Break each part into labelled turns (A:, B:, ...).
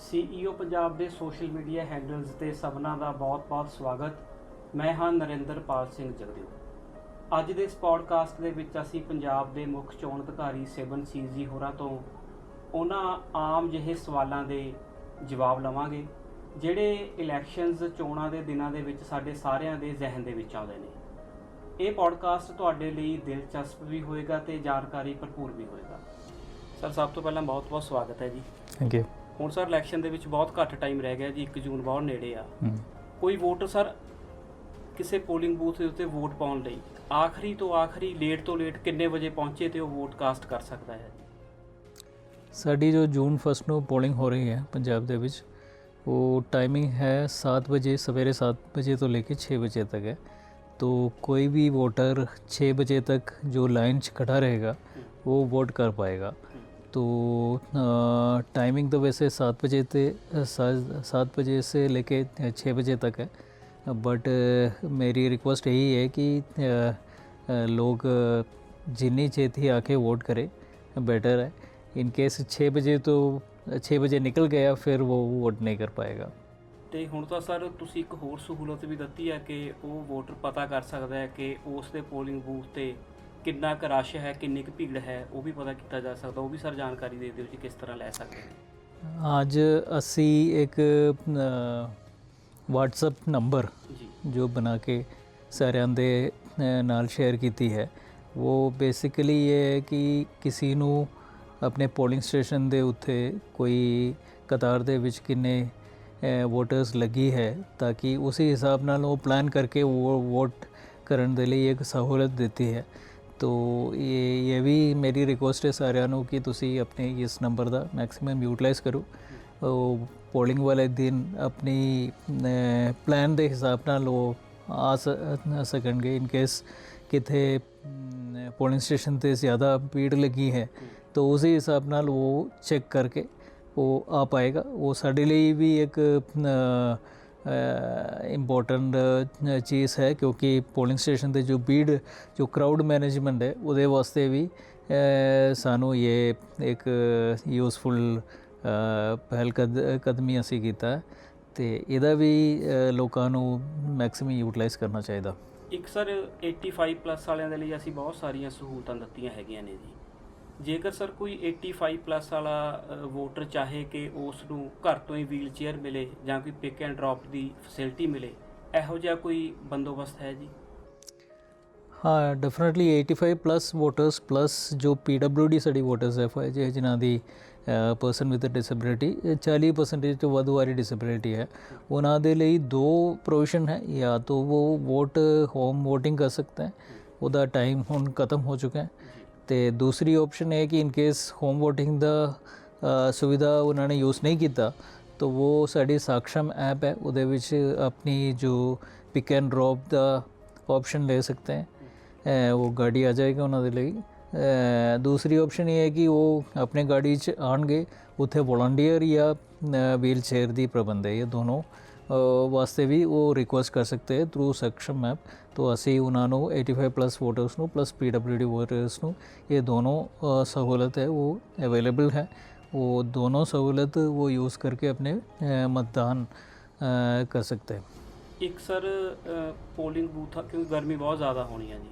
A: CEO Punjab ਦੇ social media handles ਤੇ ਸਭਨਾਂ ਦਾ ਬਹੁਤ-ਬਹੁਤ ਸਵਾਗਤ। ਮੈਂ ਹਾਂ ਨਰਿੰਦਰਪਾਲ ਸਿੰਘ ਜਗਦੇਵ। ਅੱਜ ਦੇ ਇਸ ਪੋਡਕਾਸਟ ਦੇ ਵਿੱਚ ਅਸੀਂ ਪੰਜਾਬ ਦੇ ਮੁੱਖ ਚੋਣ ਅਧਿਕਾਰੀ ਸਿਵਨ ਸੀਜੀ ਹੋਰਾਂ ਤੋਂ ਉਹਨਾਂ ਆਮ ਜਿਹੇ ਸਵਾਲਾਂ ਦੇ ਜਵਾਬ ਲਵਾਂਗੇ, ਜਿਹੜੇ ਇਲੈਕਸ਼ਨਸ ਚੋਣਾਂ ਦੇ ਦਿਨਾਂ ਦੇ ਵਿੱਚ ਸਾਡੇ ਸਾਰਿਆਂ ਦੇ ਜ਼ਿਹਨ ਦੇ ਵਿੱਚ ਆਉਂਦੇ ਨੇ। ਇਹ ਪੋਡਕਾਸਟ ਤੁਹਾਡੇ ਲਈ ਦਿਲਚਸਪ ਵੀ ਹੋਏਗਾ ਤੇ ਜਾਣਕਾਰੀ ਭਰਪੂਰ ਵੀ ਹੋਏਗਾ। ਸਰ, ਸਭ ਤੋਂ ਪਹਿਲਾਂ ਬਹੁਤ-ਬਹੁਤ ਸਵਾਗਤ ਹੈ ਜੀ।
B: ਥੈਂਕ ਯੂ
A: ਹੁਣ ਸਰ ਇਲੈਕਸ਼ਨ ਦੇ ਵਿੱਚ ਬਹੁਤ ਘੱਟ ਟਾਈਮ ਰਹਿ ਗਿਆ ਜੀ 1 ਜੂਨ ਬਹੁਤ ਨੇੜੇ ਆ। ਕੋਈ ਵੋਟਰ ਸਰ ਕਿਸੇ ਪੋਲਿੰਗ ਬੂਥ ਦੇ ਉੱਤੇ ਵੋਟ ਪਾਉਣ ਲਈ ਆਖਰੀ ਤੋਂ ਆਖਰੀ ਲੇਟ ਤੋਂ ਲੇਟ ਕਿੰਨੇ ਵਜੇ ਪਹੁੰਚੇ ਤੇ ਉਹ ਵੋਟ ਕਾਸਟ ਕਰ ਸਕਦਾ ਹੈ?
B: ਸਾਡੀ ਜੋ ਜੂਨ 1 ਨੂੰ ਪੋਲਿੰਗ ਹੋ ਰਹੀ ਹੈ ਪੰਜਾਬ ਦੇ ਵਿੱਚ ਉਹ ਟਾਈਮਿੰਗ ਹੈ 7 ਵਜੇ ਸਵੇਰੇ 7 ਵਜੇ ਤੋਂ ਲੈ ਕੇ 6 ਵਜੇ ਤੱਕ ਹੈ। ਤੋ ਕੋਈ ਵੀ ਵੋਟਰ 6 ਵਜੇ ਤੱਕ ਜੋ ਲਾਈਨ 'ਚ ਖੜਾ ਰਹੇਗਾ ਉਹ ਵੋਟ ਕਰ ਪਾਏਗਾ। तो टाइमिंग तो वैसे सात बजे से सात बजे से लेके छः बजे तक है बट मेरी रिक्वेस्ट यही है कि अ, अ, लोग जिन्नी छेती आके वोट करें बेटर है इन केस छः बजे तो छः बजे निकल गया फिर वो वोट नहीं कर पाएगा
A: ਤੇ ਹੁਣ ਤਾਂ ਸਰ ਤੁਸੀਂ ਇੱਕ ਹੋਰ ਸਹੂਲਤ ਵੀ ਦਿੱਤੀ ਹੈ ਕਿ ਉਹ ਵੋਟਰ ਪਤਾ ਕਰ ਸਕਦਾ ਹੈ ਕਿ ਉਸ ਦੇ ਪੋਲਿੰਗ ਬੂਥ ਤੇ ਕਿੰਨਾ ਕੁ ਰਸ਼ ਹੈ ਕਿੰਨੀ ਕੁ ਭੀੜ ਹੈ ਉਹ ਵੀ ਪਤਾ ਕੀਤਾ ਜਾ ਸਕਦਾ ਉਹ ਵੀ ਸਰ ਜਾਣਕਾਰੀ ਦੇ ਦਿਓ ਜੀ ਕਿਸ ਤਰ੍ਹਾਂ ਲੈ ਸਕਦੇ
B: ਅੱਜ ਅਸੀਂ ਇੱਕ WhatsApp ਨੰਬਰ
A: ਜੀ।
B: ਬਣਾ ਕੇ ਸਾਰਿਆਂ ਦੇ ਨਾਲ ਸ਼ੇਅਰ ਕੀਤੀ ਹੈ। ਉਹ ਬੇਸਿਕਲੀ ਇਹ ਹੈ ਕਿ ਕਿਸੇ ਨੂੰ ਆਪਣੇ ਪੋਲਿੰਗ ਸਟੇਸ਼ਨ ਦੇ ਉੱਤੇ ਕੋਈ ਕਤਾਰ ਦੇ ਵਿੱਚ ਕਿੰਨੇ ਵੋਟਰਸ ਲੱਗੀ ਹੈ ਤਾਂ ਕਿ ਉਸੇ ਹਿਸਾਬ ਨਾਲ ਉਹ ਪਲਾਨ ਕਰਕੇ ਉਹ ਵੋਟ ਕਰਨ ਦੇ ਲਈ ਇੱਕ ਸਹੂਲਤ ਦਿੱਤੀ ਹੈ। ਤੋ ਇਹ ਇਹ ਵੀ ਮੇਰੀ ਰਿਕੁਐਸਟ ਹੈ ਸਾਰਿਆਂ ਨੂੰ ਕਿ ਤੁਸੀਂ ਆਪਣੇ ਇਸ ਨੰਬਰ ਦਾ ਮੈਕਸਿਮਮ ਯੂਟਿਲਾਈਜ਼ ਕਰੋ। ਉਹ ਪੋਲਿੰਗ ਵਾਲੇ ਦਿਨ ਆਪਣੀ ਪਲਾਨ ਦੇ ਹਿਸਾਬ ਨਾਲ ਉਹ ਆ ਸਕਣਗੇ ਇਨ ਕੇਸ ਕਿਤੇ ਪੋਲਿੰਗ ਸਟੇਸ਼ਨ ਤੇ ਜ਼ਿਆਦਾ ਭੀੜ ਲੱਗੀ ਹੈ, ਤਾਂ ਉਸੇ ਹਿਸਾਬ ਨਾਲ ਉਹ ਚੈੱਕ ਕਰਕੇ ਉਹ ਆ ਪਾਏਗਾ। ਉਹ ਸਾਡੇ ਲਈ ਵੀ ਇੱਕ ਇੰਪੋਰਟੈਂਟ ਚੀਜ਼ ਹੈ ਕਿਉਂਕਿ ਪੋਲਿੰਗ ਸਟੇਸ਼ਨ ਤੇ ਜੋ ਭੀੜ, ਜੋ ਕਰਾਊਡ ਮੈਨੇਜਮੈਂਟ ਹੈ, ਉਹਦੇ ਵਾਸਤੇ ਵੀ ਸਾਨੂੰ ਇਹ ਇੱਕ ਯੂਸਫੁਲ ਪਹਿਲ ਕਦਮੀ ਅਸੀਂ ਕੀਤਾ ਹੈ ਤੇ ਇਹਦਾ ਵੀ ਲੋਕਾਂ ਨੂੰ ਮੈਕਸਿਮਮ ਯੂਟਿਲਾਈਜ਼ ਕਰਨਾ ਚਾਹੀਦਾ।
A: ਇੱਕ ਸਰ 85 ਪਲੱਸ ਵਾਲਿਆਂ ਦੇ ਲਈ ਅਸੀਂ ਬਹੁਤ ਸਾਰੀਆਂ ਸਹੂਲਤਾਂ ਦਿੱਤੀਆਂ ਹੈਗੀਆਂ ਨੇ ਜੀ। ਜੇਕਰ ਸਰ ਕੋਈ 85 ਪਲੱਸ ਵਾਲਾ ਵੋਟਰ ਚਾਹੇ ਕਿ ਉਸ ਨੂੰ ਘਰ ਤੋਂ ਹੀ ਵੀਲ ਚੇਅਰ ਮਿਲੇ ਜਾਂ ਕੋਈ ਪਿਕ ਐਂਡ ਡ੍ਰੌਪ ਦੀ ਫੈਸਿਲਿਟੀ ਮਿਲੇ, ਇਹੋ ਜਿਹਾ ਕੋਈ ਬੰਦੋਬਸਤ ਹੈ ਜੀ?
B: ਹਾਂ ਡੈਫੀਨਿਟਲੀ 85 ਪਲੱਸ ਵੋਟਰਸ ਪਲੱਸ ਜੋ PWD ਸਾਡੀ ਵੋਟਰਸ ਹੈ ਹੈ ਜੇ ਜਿਨ੍ਹਾਂ ਦੀ ਪਰਸਨ ਵਿਦ ਡਿਸੇਬਿਲਿਟੀ 40% ਤੋਂ ਵੱਧ ਵਾਲੀ ਡਿਸੇਬਿਲਿਟੀ ਹੈ। ਉਹਨਾਂ ਦੇ ਲਈ ਦੋ ਪ੍ਰੋਵੀਜ਼ਨ ਹੈ, ਜਾਂ ਤਾਂ ਉਹ ਵੋਟ ਹੋਮ VOTING ਕਰ ਸਕते हैं ਉਹਦਾ ਟਾਈਮ ਹੁਣ ਖਤਮ ਹੋ ਚੁੱਕਾ ਹੈ। ਤੇ ਦੂਸਰੀ ਆਪਸ਼ਨ ਹੈ ਕਿ ਇਨ ਕੇਸ ਹੋਮ VOTING ਦਾ ਸੁਵਿਧਾ ਉਹਨਾਂ ਨੇ ਯੂਜ਼ ਨਹੀਂ ਕੀਤਾ, ਤਾਂ ਉਹ ਸਾਡੀ ਸਾਕਸ਼ਮ ਐਪ ਹੈ, ਉਹਦੇ ਵਿੱਚ ਆਪਣੀ ਜੋ ਪਿਕ ਐਂਡ ਡ੍ਰੌਪ ਦਾ ਆਪਸ਼ਨ ਲੈ ਸਕते हैं ਉਹ ਗਾੜੀ ਆ ਜਾਏਗਾ ਉਹਨਾਂ ਦੇ ਲਈ। ਦੂਸਰੀ ਆਪਸ਼ਨ ਇਹ ਹੈ ਕਿ ਉਹ ਆਪਣੇ ਗਾੜੀ 'ਚ ਆਣਗੇ ਉੱਥੇ ਵੋਲੰਟੀਅਰ ਜਾਂ ਵੀਲ ਚੇਅਰ ਦੀ ਪ੍ਰਬੰਧ ਹੈ, ਇਹ ਦੋਨੋਂ। ਵਾਸਤੇ ਵੀ ਉਹ ਰਿਕੁਐਸਟ ਕਰ ਸਕਦੇ ਹੈ ਥਰੂ ਸਕਸ਼ਮ ਮੈਪ ਤੋਂ ਅਸੀਂ ਉਹਨਾਂ ਨੂੰ 85 ਪਲੱਸ ਵੋਟਰਸ ਨੂੰ ਪਲੱਸ ਪੀਡਬਲਯੂਡੀ ਵੋਟਰਸ ਨੂੰ ਇਹ ਦੋਨੋਂ ਸਹੂਲਤ ਹੈ, ਉਹ ਅਵੇਲੇਬਲ ਹੈ। ਉਹ ਦੋਨੋਂ ਸਹੂਲਤ ਉਹ ਯੂਜ਼ ਕਰਕੇ ਆਪਣੇ ਮਤਦਾਨ ਕਰ सकते हैं
A: ਇੱਕ ਸਰ ਪੋਲਿੰਗ ਬੂਥ ਕਿਉਂਕਿ ਗਰਮੀ ਬਹੁਤ ਜ਼ਿਆਦਾ ਹੋਣੀ ਹੈ ਜੀ।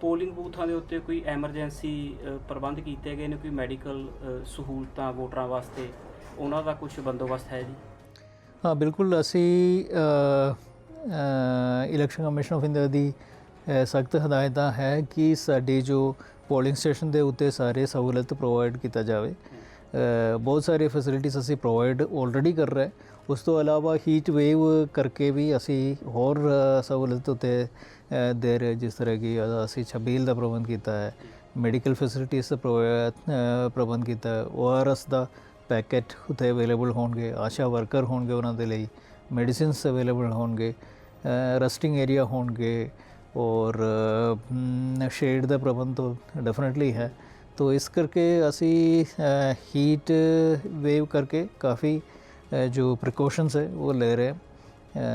A: ਪੋਲਿੰਗ ਬੂਥਾਂ ਦੇ ਉੱਤੇ ਕੋਈ ਐਮਰਜੈਂਸੀ ਪ੍ਰਬੰਧ ਕੀਤੇ ਗਏ ਨੇ, ਕੋਈ ਮੈਡੀਕਲ ਸਹੂਲਤਾਂ, ਵੋਟਰਾਂ ਵਾਸਤੇ? ਉਹਨਾਂ ਦਾ ਕੁਝ ਬੰਦੋਬਸਤ ਹੈ ਜੀ?
B: ਹਾਂ, ਬਿਲਕੁਲ ਅਸੀਂ ਇਲੈਕਸ਼ਨ ਕਮਿਸ਼ਨ ਆਫ ਇੰਡੀਆ ਦੀ ਸਖਤ ਹਦਾਇਤਾਂ ਹੈ ਕਿ ਸਾਡੀ ਜੋ ਪੋਲਿੰਗ ਸਟੇਸ਼ਨ ਦੇ ਉੱਤੇ ਸਾਰੇ ਸਹੂਲਤ ਪ੍ਰੋਵਾਈਡ ਕੀਤਾ ਜਾਵੇ। ਬਹੁਤ ਸਾਰੇ ਫੈਸਿਲਿਟੀਜ਼ ਅਸੀਂ ਪ੍ਰੋਵਾਈਡ ਆਲਰੇਡੀ ਕਰ ਰਹੇ ਉਸ ਤੋਂ ਇਲਾਵਾ ਹੀਟ ਵੇਵ ਕਰਕੇ ਵੀ ਅਸੀਂ ਹੋਰ ਸਹੂਲਤ ਉੱਤੇ ਦੇ ਰਹੇ ਜਿਸ ਤਰ੍ਹਾਂ ਕਿ ਅਸੀਂ ਛਬੀਲ ਦਾ ਪ੍ਰਬੰਧ ਕੀਤਾ ਹੈ ਮੈਡੀਕਲ ਫੈਸਿਲਿਟੀਜ਼ ਦਾ ਪ੍ਰੋਵਾ- ਪ੍ਰਬੰਧ ਕੀਤਾ ਹੈ ਓਆਰਐਸ ਦਾ ਪੈਕੇਟ ਉੱਥੇ ਅਵੇਲੇਬਲ ਹੋਣਗੇ ਆਸ਼ਾ ਵਰਕਰ ਹੋਣਗੇ ਉਹਨਾਂ ਦੇ ਲਈ ਮੈਡੀਸਿਨਸ ਅਵੇਲੇਬਲ ਹੋਣਗੇ ਰੈਸਟਿੰਗ ਏਰੀਆ ਹੋਣਗੇ ਔਰ ਸ਼ੇਡ ਦਾ ਪ੍ਰਬੰਧ ਤਾਂ ਡੈਫੀਨਿਟਲੀ ਹੈ ਤੋ ਇਸ ਕਰਕੇ ਅਸੀਂ ਹੀਟ ਵੇਵ ਕਰਕੇ ਕਾਫੀ ਜੋ ਪ੍ਰੀਕਾਸ਼ਨਸ ਹੈ ਉਹ ਲੈ ਰਹੇ ਹਾਂ।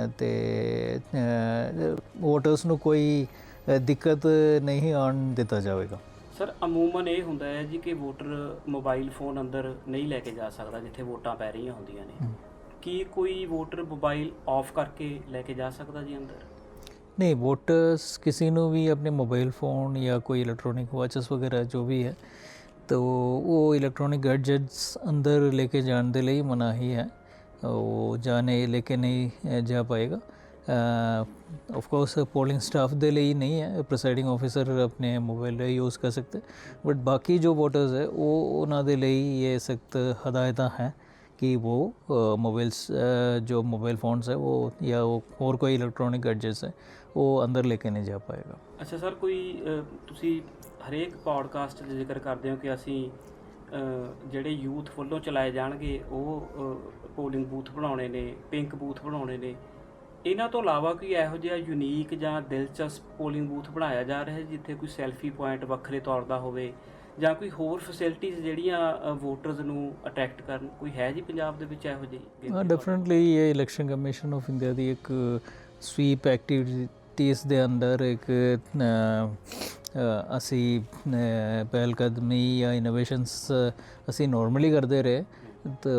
B: ਅ, ਤੇ ਵੋਟਰਸ ਨੂੰ ਕੋਈ ਦਿੱਕਤ ਨਹੀਂ ਆਉਣ ਦਿੱਤਾ ਜਾਵੇਗਾ
A: ਸਰ ਅਮੂਮਨ ਇਹ ਹੁੰਦਾ ਹੈ ਜੀ ਕਿ ਵੋਟਰ ਮੋਬਾਈਲ ਫੋਨ ਅੰਦਰ ਨਹੀਂ ਲੈ ਕੇ ਜਾ ਸਕਦਾ ਜਿੱਥੇ ਵੋਟਾਂ ਪੈ ਰਹੀਆਂ ਹੁੰਦੀਆਂ ਨੇ
B: ਹਮ।
A: ਕੀ ਕੋਈ ਵੋਟਰ ਮੋਬਾਈਲ ਆਫ ਕਰਕੇ ਲੈ ਕੇ ਜਾ ਸਕਦਾ ਜੀ ਅੰਦਰ
B: नहीं वोटर्स किसी ਨੂੰ ਵੀ ਆਪਣੇ ਮੋਬਾਈਲ ਫੋਨ ਜਾਂ ਕੋਈ ਇਲੈਕਟ੍ਰੋਨਿਕ ਵਾਚਸ ਵਗੈਰਾ ਜੋ ਵੀ ਹੈ ਤਾਂ ਉਹ ਇਲੈਕਟ੍ਰੋਨਿਕ ਗੈਜਟਸ ਅੰਦਰ ਲੈ ਕੇ ਜਾਣ ਦੇ ਲਈ ਮਨਾਹੀ ਹੈ ਉਹ ਜਾਣੇ ਲੈ ਕੇ ਨਹੀਂ ਅ, ਜਾ ਪਾਏਗਾ ਆਫ ਕੋਰਸ ਪੋਲਿੰਗ ਸਟਾਫ ਦੇ ਲਈ ਨਹੀਂ ਹੈ ਪ੍ਰੈਸਾਈਡਿੰਗ ਆਫੀਸਰ ਆਪਣੇ ਮੋਬਾਈਲ ਦਾ ਯੂਜ਼ ਕਰ ਸਕਤੇ ਬਟ ਬਾਕੀ ਜੋ ਵੋਟਰਸ ਹੈ ਉਹ ਉਹਨਾਂ ਦੇ ਲਈ ਇਹ ਸਖਤ ਹਦਾਇਤਾਂ ਹੈ कि वो मोबाइल्स जो मोबाइल फ़ोन्स है वो या वो और कोई इलेक्ट्रॉनिक गैजेट्स है वो अंदर लेके नहीं जा पाएगा
A: ਅੱਛਾ ਸਰ ਕੋਈ ਅ, ਤੁਸੀਂ ਹਰੇਕ ਪੌਡਕਾਸਟ 'ਚ ਜ਼ਿਕਰ ਕਰਦੇ ਹੋ ਕਿ ਅਸੀਂ ਅ, ਜਿਹੜੇ ਯੂਥ ਵੱਲੋਂ ਚਲਾਏ ਜਾਣਗੇ ਉਹ ਪੋਲਿੰਗ ਬੂਥ ਬਣਾਉਣੇ ਨੇ ਪਿੰਕ ਬੂਥ ਬਣਾਉਣੇ ਨੇ ਇਹਨਾਂ ਤੋਂ ਇਲਾਵਾ ਕੋਈ ਇਹੋ ਜਿਹਾ ਯੂਨੀਕ ਜਾਂ ਦਿਲਚਸਪ ਪੋਲਿੰਗ ਬੂਥ ਬਣਾਇਆ ਜਾ ਰਿਹਾ ਹੈ ਜਿੱਥੇ ਕੋਈ ਸੈਲਫੀ ਪੁਆਇੰਟ ਵੱਖਰੇ ਤੌਰ ਦਾ ਹੋਵੇ ਜਾਂ ਕੋਈ ਹੋਰ ਫੈਸਿਲਿਟੀਆਂ ਜਿਹੜੀਆਂ ਵੋਟਰਸ ਨੂੰ ਅਟਰੈਕਟ ਕਰਨ? ਕੋਈ ਹੈ ਜੀ ਪੰਜਾਬ ਦੇ ਵਿੱਚ ਇਹੋ ਜਿਹੀ
B: ਹਾਂ ਡੈਫੀਨਿਟਲੀ ਇਹ ਇਲੈਕਸ਼ਨ ਕਮਿਸ਼ਨ ਆਫ ਇੰਡੀਆ ਦੀ ਇੱਕ ਸਵੀਪ ਐਕਟੀਵਿਟੀਜ਼ ਦੇ ਅੰਦਰ ਇੱਕ ਅਸੀਂ ਪਹਿਲ ਕਦਮੀ ਜਾਂ ਇਨੋਵੇਸ਼ਨਸ ਅਸੀਂ ਨਾਰਮਲੀ ਕਰਦੇ ਰਹੇ। ਤਾਂ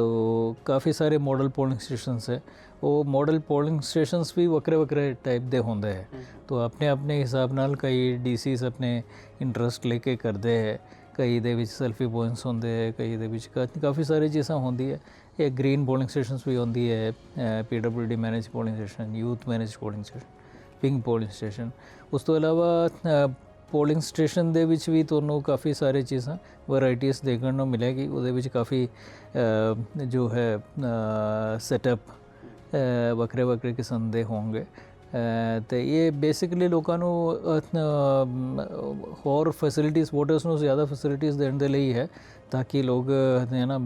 B: ਕਾਫੀ ਸਾਰੇ ਮਾਡਲ ਪੋਲਿੰਗ ਸਟੇਸ਼ਨਸ ਹੈ। ਉਹ ਮਾਡਲ ਪੋਲਿੰਗ ਸਟੇਸ਼ਨਸ ਵੀ ਵੱਖਰੇ ਵੱਖਰੇ ਟਾਈਪ ਦੇ ਹੁੰਦੇ ਹੈ ਤੋ ਆਪਣੇ ਆਪਣੇ ਹਿਸਾਬ ਨਾਲ ਕਈ ਡੀਸੀਸ ਆਪਣੇ ਇੰਟਰਸਟ ਲੈ ਕੇ ਕਰਦੇ ਹੈ ਕਈ ਦੇ ਵਿੱਚ ਸੈਲਫੀ ਪੁਆਇੰਟਸ ਹੁੰਦੇ ਹੈ ਕਈ ਦੇ ਵਿੱਚ ਕਾ- ਕਾਫੀ ਸਾਰੀ ਚੀਜ਼ਾਂ ਹੁੰਦੀ ਹੈ ਇਹ ਗ੍ਰੀਨ ਪੋਲਿੰਗ ਸਟੇਸ਼ਨਸ ਵੀ ਹੁੰਦੀ ਹੈ PWD manage polling station youth manage polling station pink polling station ਉਸ ਤੋਂ ਇਲਾਵਾ ਪੋਲਿੰਗ ਸਟੇਸ਼ਨ ਦੇ ਵਿੱਚ ਵੀ ਤੁਹਾਨੂੰ ਕਾਫੀ ਸਾਰੇ ਚੀਜ਼ਾਂ ਵੈਰਾਈਟੀਆਂ ਦੇਖਣ ਨੂੰ ਮਿਲੇਗੀ ਉਹਦੇ ਵਿੱਚ ਕਾਫੀ ਅ, ਜੋ ਹੈ ਸੈਟਅਪ ਵੱਖਰੇ ਵੱਖਰੇ ਕਿਸਮ ਦੇ ਹੋਣਗੇ। ਅ, ਤੇ ਇਹ ਬੇਸਿਕਲੀ ਲੋਕਾਂ ਨੂੰ ਹੋਰ ਫੈਸਿਲਿਟੀਜ਼ ਵੋਟਰਸ ਨੂੰ ਜ਼ਿਆਦਾ ਫੈਸਿਲਿਟੀਜ਼ ਦੇਣ ਦੇ ਲਈ ਹੈ ਤਾਂ ਕਿ ਲੋਕ ਹੈ ਨਾ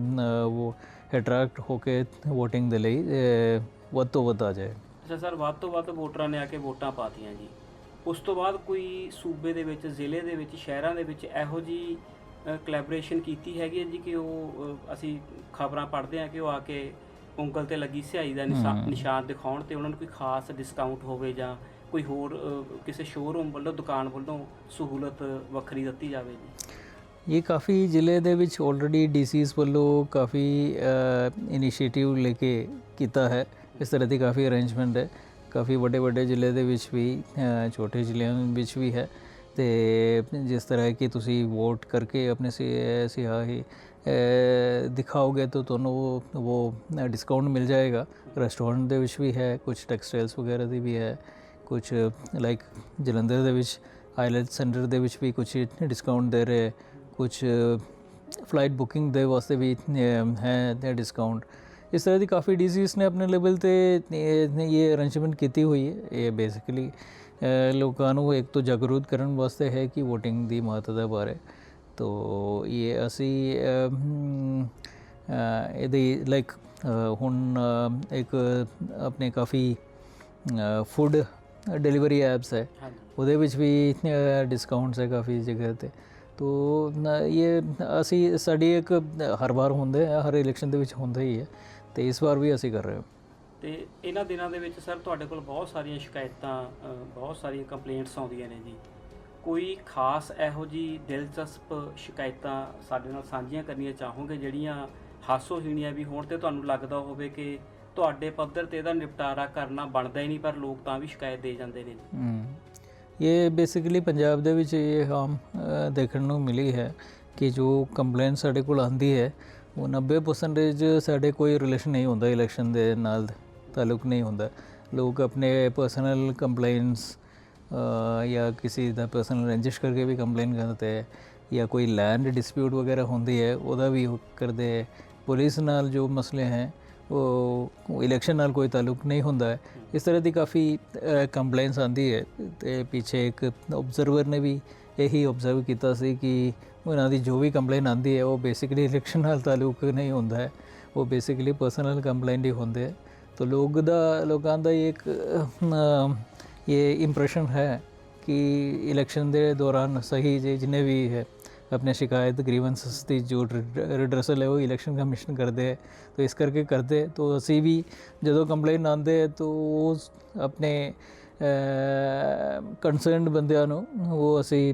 B: ਉਹ ਅਟਰੈਕਟ ਹੋ ਕੇ VOTING ਦੇ ਲਈ ਵੱਧ ਤੋਂ ਵੱਧ ਆ ਜਾਏ।
A: ਅੱਛਾ ਸਰ ਵੱਧ ਤੋਂ ਵੱਧ ਵੋਟਰਾਂ ਨੇ ਆ ਕੇ ਵੋਟਾਂ ਪਾਤੀਆਂ ਜੀ। ਉਸ ਤੋਂ ਬਾਅਦ ਕੋਈ ਸੂਬੇ ਦੇ ਵਿੱਚ ਜ਼ਿਲ੍ਹੇ ਦੇ ਵਿੱਚ ਸ਼ਹਿਰਾਂ ਦੇ ਵਿੱਚ ਇਹੋ ਜੀ ਕੋਲੈਬੋਰੇਸ਼ਨ ਕੀਤੀ ਹੈਗੀ ਹੈ ਜੀ ਕਿ ਉਹ ਅਸੀਂ ਖਬਰਾਂ ਪੜ੍ਹਦੇ ਹਾਂ ਕਿ ਉਹ ਆ ਕੇ ਉਂਗਲ ਤੇ ਲੱਗੀ ਸਿਹਾਈ ਦਾ ਨਿਸ਼ਾ-। ਨਿਸ਼ਾਨ ਦਿਖਾਉਣ ਤੇ ਉਹਨਾਂ ਨੂੰ ਕੋਈ ਖਾਸ ਡਿਸਕਾਊਂਟ ਹੋਵੇ ਜਾਂ ਕੋਈ ਹੋਰ ਅ, ਕਿਸੇ ਸ਼ੋਰੂਮ ਵੱਲੋਂ ਦੁਕਾਨ ਵੱਲੋਂ ਸਹੂਲਤ ਵੱਖਰੀ ਦਿੱਤੀ ਜਾਵੇ ਜੀ?
B: ਇਹ ਕਾਫੀ ਜ਼ਿਲ੍ਹੇ ਦੇ ਵਿੱਚ ਆਲਰੇਡੀ ਡੀਸੀਸ ਵੱਲੋਂ ਕਾਫੀ ਇਨੀਸ਼ੀਏਟਿਵ ਲੈ ਕੇ ਕੀਤਾ ਹੈ। ਇਸ ਤਰ੍ਹਾਂ ਦੀ ਕਾਫੀ ਅਰੇਂਜਮੈਂਟ ਹੈ। ਕਾਫੀ ਵੱਡੇ ਵੱਡੇ ਜ਼ਿਲ੍ਹੇ ਦੇ ਵਿੱਚ ਵੀ ਅ, ਛੋਟੇ ਜ਼ਿਲ੍ਹਿਆਂ ਵਿੱਚ ਵੀ ਹੈ। ਤੇ ਜਿਸ ਤਰ੍ਹਾਂ ਕਿ ਤੁਸੀਂ ਵੋਟ ਕਰਕੇ ਆਪਣੇ ਸਿ- ਸਿਆਹੀ ਦਿਖਾਓਗੇ ਤਾਂ ਤੁਹਾਨੂੰ ਉਹ ਡਿਸਕਾਊਂਟ ਮਿਲ ਜਾਏਗਾ। ਰੈਸਟੋਰੈਂਟ ਦੇ ਵਿੱਚ ਵੀ ਹੈ ਕੁਝ ਟੈਕਸਟਾਈਲਸ ਵਗੈਰਾ ਦੀ ਵੀ ਹੈ ਕੁਝ ਲਾਈਕ ਜਲੰਧਰ ਦੇ ਵਿੱਚ ਆਈਲੈਂਡ ਸੈਂਟਰ ਦੇ ਵਿੱਚ ਵੀ ਕੁਝ ਡਿਸਕਾਊਂਟ ਦੇ ਰਹੇ ਕੁਝ ਫਲਾਈਟ ਬੁਕਿੰਗ ਦੇ ਵਾਸਤੇ ਵੀ ਹੈ ਤੇ ਡਿਸਕਾਊਂਟ ਇਸ ਤਰ੍ਹਾਂ ਦੀ ਕਾਫੀ ਡੀਸੀਸ ਨੇ ਆਪਣੇ ਲੈਵਲ ਤੇ, ਇਹ ਅਰੇਂਜਮੈਂਟ ਕੀਤੀ ਹੋਈ ਹੈ, ਇਹ ਬੇਸਿਕਲੀ ਲੋਕਾਂ ਨੂੰ ਇੱਕ ਤੋਂ ਜਾਗਰੂਕ ਕਰਨ ਵਾਸਤੇ ਹੈ ਕਿ VOTING ਦੀ ਮਹੱਤਤਾ ਬਾਰੇ। ਤੋ ਇਹ ਅਸੀਂ ਇਹਦੀ ਲਾਈਕ ਹੁਣ ਇੱਕ ਆਪਣੇ ਕਾਫੀ ਫੂਡ ਡਿਲੀਵਰੀ ਐਪਸ ਹੈ। ਉਹਦੇ ਵਿੱਚ ਵੀ ਡਿਸਕਾਊਂਟਸ ਹੈ ਕਾਫੀ ਜਗ੍ਹਾ ਤੇ। ਤੋ ਇਹ ਅਸੀਂ ਸਾਡੀ ਇੱਕ ਹਰ ਵਾਰ ਹੁੰਦੇ ਹਰ ਇਲੈਕਸ਼ਨ ਦੇ ਵਿੱਚ ਹੁੰਦਾ ਹੀ ਹੈ। ਤੇ ਇਸ ਵਾਰ ਵੀ ਅਸੀਂ ਕਰ ਰਹੇ ਹਾਂ।
A: ਤੇ ਇਹਨਾਂ ਦਿਨਾਂ ਦੇ ਵਿੱਚ ਸਰ ਤੁਹਾਡੇ ਕੋਲ ਬਹੁਤ ਸਾਰੀਆਂ ਸ਼ਿਕਾਇਤਾਂ ਬਹੁਤ ਸਾਰੀਆਂ ਕੰਪਲੇਂਟਸ ਆਉਂਦੀਆਂ ਨੇ ਜੀ। ਕੋਈ ਖਾਸ ਇਹੋ ਜੀ ਦਿਲਚਸਪ ਸ਼ਿਕਾਇਤਾਂ ਸਾਡੇ ਨਾਲ ਸਾਂਝੀਆਂ ਕਰਨੀਆਂ ਚਾਹੋਗੇ, ਜਿਹੜੀਆਂ ਹਾਸੋਹੀਣੀਆਂ ਵੀ ਹੋਣ ਤੇ ਤੁਹਾਨੂੰ ਲੱਗਦਾ ਹੋਵੇ ਕਿ ਤੁਹਾਡੇ ਪੱਧਰ ਤੇ ਇਹਦਾ ਨਿਪਟਾਰਾ ਕਰਨਾ ਬਣਦਾ ਹੀ ਨਹੀਂ, ਪਰ ਲੋਕ ਤਾਂ ਵੀ ਸ਼ਿਕਾਇਤ ਦੇ ਜਾਂਦੇ ਨੇ
B: ਇਹ ਬੇਸਿਕਲੀ ਪੰਜਾਬ ਦੇ ਵਿੱਚ ਇਹ ਆਮ ਦੇਖਣ ਨੂੰ ਮਿਲੀ ਹੈ ਕਿ ਜੋ ਕੰਪਲੇਂਟ ਸਾਡੇ ਕੋਲ ਆਂਦੀ ਹੈ, ਉਹ 90% ਸਾਡੇ ਕੋਈ ਰਿਲੇਸ਼ਨ ਨਹੀਂ ਹੁੰਦਾ ਇਲੈਕਸ਼ਨ ਦੇ ਨਾਲ। ਤਾਲੁਕ ਨਹੀਂ ਹੁੰਦਾ ਲੋਕ ਆਪਣੇ ਪਰਸਨਲ ਕੰਪਲੇਂਟਸ ਜਾਂ ਕਿਸੇ ਦਾ ਪਰਸਨਲ ਰੰਜਿਸ਼ ਕਰਕੇ ਵੀ ਕੰਪਲੇਨ ਕਰਦੇ ਹੈ ਜਾਂ ਕੋਈ ਲੈਂਡ ਡਿਸਪਿਊਟ ਵਗੈਰਾ ਹੁੰਦੀ ਹੈ ਉਹਦਾ ਵੀ ਕਰਦੇ ਹੈ ਪੁਲਿਸ ਨਾਲ ਜੋ ਮਸਲੇ ਹੈ ਉਹ ਇਲੈਕਸ਼ਨ ਨਾਲ ਕੋਈ ਤਾਲੁਕ ਨਹੀਂ ਹੁੰਦਾ ਹੈ ਇਸ ਤਰ੍ਹਾਂ ਦੀ ਕਾਫੀ ਕੰਪਲੇਂਟਸ ਆਂਦੀ ਹੈ ਤੇ ਪਿੱਛੇ ਇੱਕ ਆਬਜ਼ਰਵਰ ਨੇ ਵੀ ਇਹੀ ਆਬਜ਼ਰਵ ਕੀਤਾ ਸੀ ਕਿ ਉਹਨਾਂ ਦੀ ਜੋ ਵੀ ਕੰਪਲੇਨ ਆਂਦੀ ਹੈ ਉਹ ਬੇਸਿਕਲੀ ਇਲੈਕਸ਼ਨ ਨਾਲ ਤਾਲੁਕ ਨਹੀਂ ਹੁੰਦਾ ਹੈ ਉਹ ਬੇਸਿਕਲੀ ਪਰਸਨਲ ਕੰਪਲੇਂਟ ਹੀ ਹੁੰਦੇ ਹੈ तो लोग ਦਾ ਲੋਕਾਂ ਦਾ ਇੱਕ ਅ, ਇਹ ਇੰਪ੍ਰੈਸ਼ਨ ਹੈ ਕਿ ਇਲੈਕਸ਼ਨ ਦੇ ਦੌਰਾਨ ਸਹੀ ਜੇ ਜਿੰਨੇ ਵੀ ਹੈ ਆਪਣੇ ਸ਼ਿਕਾਇਤ ਗ੍ਰੀਵੈਂਸਸ ਦੀ ਜੋ ਰਿਡਰਸਲ ਹੈ ਉਹ ਇਲੈਕਸ਼ਨ ਕਮਿਸ਼ਨ ਕਰਦੇ ਹੈ तो ਇਸ ਕਰਕੇ ਕਰਦੇ तो ਅਸੀਂ ਵੀ ਜਦੋਂ ਕੰਪਲੇਨ ਆਉਂਦੇ ਹੈ तो ਉਹ ਆਪਣੇ ਕੰਸਰਨਡ ਬੰਦਿਆਂ ਨੂੰ ਉਹ ਅਸੀਂ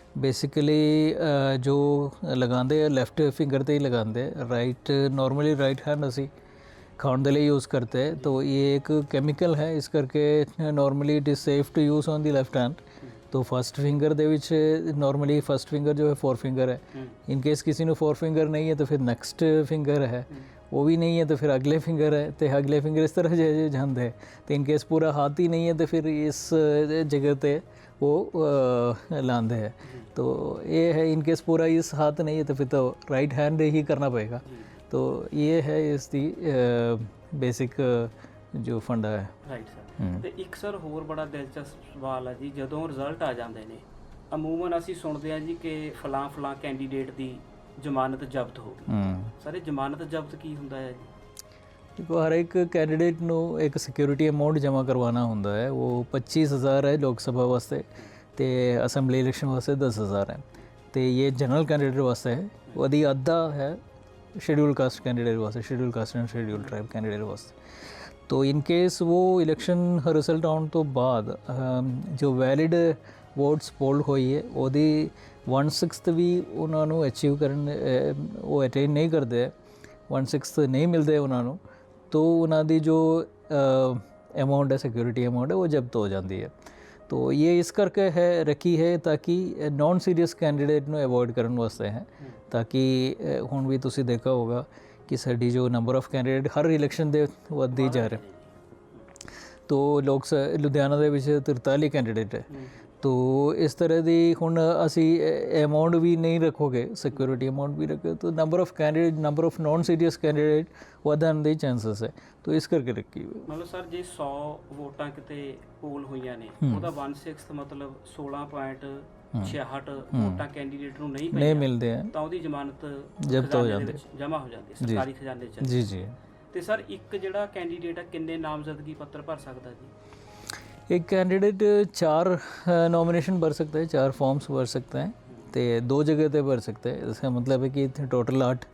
B: ਬੇਸਿਕਲੀ ਜੋ ਲਗਾਉਂਦੇ ਆ ਲੈਫਟ ਫਿੰਗਰ ਤੇ ਹੀ ਲਗਾਉਂਦੇ ਰਾਈਟ ਨਾਰਮਲੀ ਰਾਈਟ ਹੈਂਡ ਅਸੀਂ ਖਾਣ ਦੇ ਲਈ ਯੂਜ਼ ਕਰਤੇ ਹੈ ਤੋ ਇਹ ਇੱਕ ਕੈਮੀਕਲ ਹੈ ਇਸ ਕਰਕੇ normally it is safe to use on the left hand ਤੋ ਫਸਟ ਫਿੰਗਰ ਦੇ ਵਿੱਚ ਨਾਰਮਲੀ ਫਸਟ ਫਿੰਗਰ ਜੋ ਹੈ ਫੋਰ ਫਿੰਗਰ ਹੈ। ਇਨ ਕੇਸ ਕਿਸੇ ਨੂੰ ਫੋਰ ਫਿੰਗਰ ਨਹੀਂ ਹੈ ਤਾਂ ਫਿਰ ਨੈਕਸਟ ਫਿੰਗਰ ਹੈ। ਉਹ ਵੀ ਨਹੀਂ ਹੈ ਤਾਂ ਫਿਰ ਅਗਲੇ ਫਿੰਗਰ ਹੈ ਤੇ ਅਗਲੇ ਫਿੰਗਰ ਇਸ ਤਰ੍ਹਾਂ ਜੇ ਜਾਂਦੇ ਤੇ ਇਨ ਕੇਸ ਪੂਰਾ ਹੱਥ ਹੀ ਨਹੀਂ ਹੈ ਤਾਂ ਫਿਰ ਇਸ ਜਗ੍ਹਾ ਤੇ ਉਹ ਅ, ਲਾਉਂਦੇ ਹੈ तो ये है इन केस पूरा इस हाथ नहीं है तो फिर तो राइट हैंड ही करना पड़ेगा
A: ਜੀ
B: तो ये है इसकी बेसिक जो फंडा है
A: ਰਾਈਟ ਸਰ
B: ਹੂੰ।
A: ਤੇ ਇੱਕ ਸਰ ਹੋਰ ਬੜਾ ਦਿਲਚਸਪ ਸਵਾਲ ਆ ਜੀ ਜਦੋਂ ਰਿਜ਼ਲਟ ਆ ਜਾਂਦੇ ਨੇ ਅਮੂਮਨ ਅਸੀਂ ਸੁਣਦੇ ਆ ਜੀ ਕਿ ਫਲਾਂ ਫਲਾਂ ਕੈਂਡੀਡੇਟ ਦੀ ਜ਼ਮਾਨਤ ਜ਼ਬਤ ਹੋ ਗਈ
B: ਹਮ
A: ਸਰ ਇਹ ਜ਼ਮਾਨਤ ਜ਼ਬਤ ਕੀ ਹੁੰਦਾ ਹੈ ਜੀ
B: ਦੇਖੋ ਹਰ ਇੱਕ ਕੈਂਡੀਡੇਟ ਨੂੰ ਇੱਕ ਸਿਕਿਉਰਿਟੀ ਅਮਾਉਂਟ ਜਮ੍ਹਾਂ ਕਰਵਾਉਣਾ ਹੁੰਦਾ ਹੈ ਉਹ 25000 ਹੈ ਲੋਕ ਸਭਾ ਵਾਸਤੇ ਤੇ ਅਸੈਂਬਲੀ ਇਲੈਕਸ਼ਨ ਵਾਸਤੇ 10000 ਹੈ ਤੇ ਇਹ ਜਨਰਲ ਕੈਂਡੀਡੇਟ ਵਾਸਤੇ ਹੈ ਉਹਦੀ ਅੱਧਾ ਹੈ शेड्यूल कास्ट कैंडिडेट वास्ते schedule caste and schedule tribe candidate वास्ते तो इन केस वो ਇਲੈਕਸ਼ਨ ਰਿਜ਼ਲਟ ਆਉਣ ਤੋਂ ਬਾਅਦ ਅਮ, ਜੋ ਵੈਲਿਡ ਵੋਟਸ ਪੋਲ ਹੋਈ ਹੈ ਉਹਦੀ 1/6 ਵੀ ਉਹਨਾਂ ਨੂੰ ਅਚੀਵ ਕਰਨ ਅ, ਉਹ ਅਟੇਨ ਨਹੀਂ ਕਰਦੇ 1/6 ਨਹੀਂ ਮਿਲਦੇ ਉਹਨਾਂ ਨੂੰ तो ਉਹਨਾਂ ਦੀ ਜੋ ਅਮਾਉਂਟ ਹੈ ਸਿਕਿਉਰਿਟੀ ਅਮਾਉਂਟ ਹੈ ਉਹ ਜ਼ਬਤ ਹੋ ਜਾਂਦੀ ਹੈ तो ये इस करके है रखी है ताकि नॉन सीरियस कैंडिडेट ਨੂੰ ਅਵੋਇਡ ਕਰਨ ਵਾਸਤੇ ਹੈ ਤਾਂ ਕਿ ਅ, ਹੁਣ ਵੀ ਤੁਸੀਂ ਦੇਖਿਆ ਹੋਗਾ ਕਿ ਸਾਡੀ ਜੋ number of candidate Har election ਦੇ ਵੱਧਦੀ ਜਾ ਰਿਹਾ ਤੋ ਲੋਕ ਸ ਲੁਧਿਆਣਾ ਦੇ ਵਿੱਚ 43 ਕੈਂਡੀਡੇਟ ਹੈ ਤੋ ਇਸ ਤਰ੍ਹਾਂ ਦੀ ਹੁਣ ਅਸੀਂ ਅਮਾਉਂਟ ਵੀ ਨਹੀਂ ਰੱਖੋਗੇ ਸਿਕਿਉਰਿਟੀ ਅਮਾਉਂਟ ਵੀ ਰੱਖੋ ਤਾਂ number of candidate number of non serious candidate ਵਧਣ ਦੇ ਚਾਂਸਸ ਹੈ। ਤੋ ਇਸ ਕਰਕੇ ਰੱਖੀ ਹੋਈ।
A: ਮਤਲਬ ਸਰ ਜੇ 100 ਵੋਟਾਂ ਕਿਤੇ ਪੋਲ ਹੋਈਆਂ ਨੇ ਉਹਦਾ 1/6 ਮਤਲਬ 16.66 ਵੋਟਾਂ ਕੈਂਡੀਡੇਟ ਨੂੰ ਨਹੀਂ
B: ਨਹੀਂ
A: ਪਈਆਂ
B: ਮਿਲਦੇ ਹੈ
A: ਤਾਂ ਉਹਦੀ ਜ਼ਮਾਨਤ
B: ਜ਼ਬਤ ਹੋ ਜਾਂਦੀ।
A: ਜਮ੍ਹਾਂ ਹੋ ਜਾਂਦੀ ਸਰਕਾਰੀ ਖਜ਼ਾਨੇ 'ਚ।
B: ਜੀ ਜੀ।
A: ਤੇ ਸਰ ਇੱਕ ਜਿਹੜਾ ਕੈਂਡੀਡੇਟ ਆ ਕਿੰਨੇ ਨਾਮਜ਼ਦਗੀ ਪੱਤਰ ਭਰ ਸਕਦਾ ਜੀ?
B: एक कैंडिडेट चार नॉमिनेशन भर सकता है चार फॉर्म्स भर सकता है तो दो जगह पे भर सकते हैं इसका मतलब है कि टोटल आठ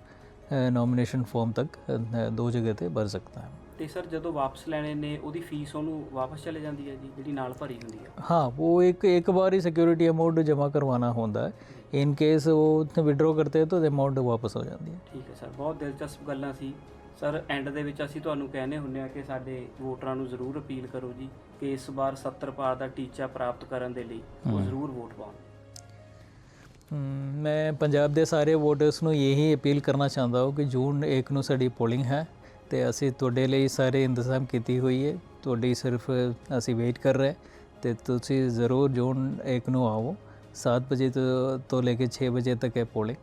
B: नॉमिनेशन फॉर्म तक अ, दो जगह पे भर सकता है
A: ਤੇ ਸਰ ਜਦੋਂ ਵਾਪਸ ਲੈਣੇ ਨੇ ਉਹਦੀ ਫੀਸ ਉਹਨੂੰ ਵਾਪਸ ਚਲੇ ਜਾਂਦੀ ਹੈ ਜੀ ਜਿਹੜੀ ਨਾਲ ਭਰੀ ਹੁੰਦੀ ਹੈ
B: हाँ वो एक एक बार ही सिक्योरिटी अमाउंट जमा करवाना होता है इन केस वो विड्रॉ करते हैं तो अमाउंट वापस हो जाती है
A: ਠੀਕ ਹੈ ਸਰ ਬਹੁਤ ਦਿਲਚਸਪ ਗੱਲਾਂ ਸੀ ਸਰ ਐਂਡ ਦੇ ਵਿੱਚ ਅਸੀਂ ਤੁਹਾਨੂੰ ਕਹਿੰਦੇ ਹੁੰਦੇ ਆ ਕਿ ਸਾਡੇ ਵੋਟਰਾਂ ਨੂੰ ਜ਼ਰੂਰ ਅਪੀਲ ਕਰੋ ਜੀ ਕਿ ਇਸ ਵਾਰ 70 ਪਾਰ ਦਾ ਟੀਚਾ ਪ੍ਰਾਪਤ ਕਰਨ ਦੇ ਲਈ ਉਹ ਜ਼ਰੂਰ ਵੋਟ ਪਾਉਣ।
B: ਮੈਂ ਪੰਜਾਬ ਦੇ ਸਾਰੇ ਵੋਟਰਸ ਨੂੰ ਇਹੀ ਅਪੀਲ ਕਰਨਾ ਚਾਹੁੰਦਾ ਹਾਂ ਕਿ ਜੂਨ 1 ਨੂੰ ਸਾਡੀ ਪੋਲਿੰਗ ਹੈ ਤੇ ਅਸੀਂ ਤੁਹਾਡੇ ਲਈ ਸਾਰੇ ਇੰਤਜ਼ਾਮ ਕੀਤੀ ਹੋਈ ਹੈ। ਤੁਹਾਡੀ ਸਿਰਫ ਅਸੀਂ ਵੇਟ ਕਰ ਰਹੇ ਤੇ ਤੁਸੀਂ ਜ਼ਰੂਰ ਜੂਨ 1 ਨੂੰ ਆਓ। 7 ਵਜੇ ਤੋਂ ਤੋਂ ਲੈ ਕੇ 6 ਵਜੇ ਤੱਕ ਹੈ ਪੋਲਿੰਗ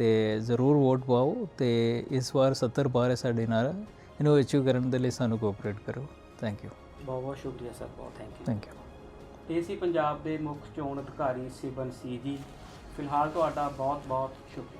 B: ਤੇ ਜ਼ਰੂਰ ਵੋਟ ਪਾਓ ਤੇ ਇਸ ਵਾਰ 70 ਪਾਰ ਹੈ ਸਾਡੇ ਨਾਲ। ਇਹਨੂੰ ਅਚੀਵ ਕਰਨ ਦੇ ਲਈ ਸਾਨੂੰ ਕੋਆਪਰੇਟ ਕਰੋ। ਥੈਂਕ ਯੂ
A: ਬਹੁਤ ਬਹੁਤ ਸ਼ੁਕਰੀਆ ਸਰ ਬਹੁਤ ਥੈਂਕ ਯੂ
B: ਥੈਂਕ ਯੂ
A: ਇਹ ਸੀ ਪੰਜਾਬ ਦੇ ਮੁੱਖ ਚੋਣ ਅਧਿਕਾਰੀ ਸਿਬਨ ਸੀ ਜੀ ਫਿਲਹਾਲ ਤੁਹਾਡਾ ਬਹੁਤ ਬਹੁਤ ਸ਼ੁਕਰੀਆ।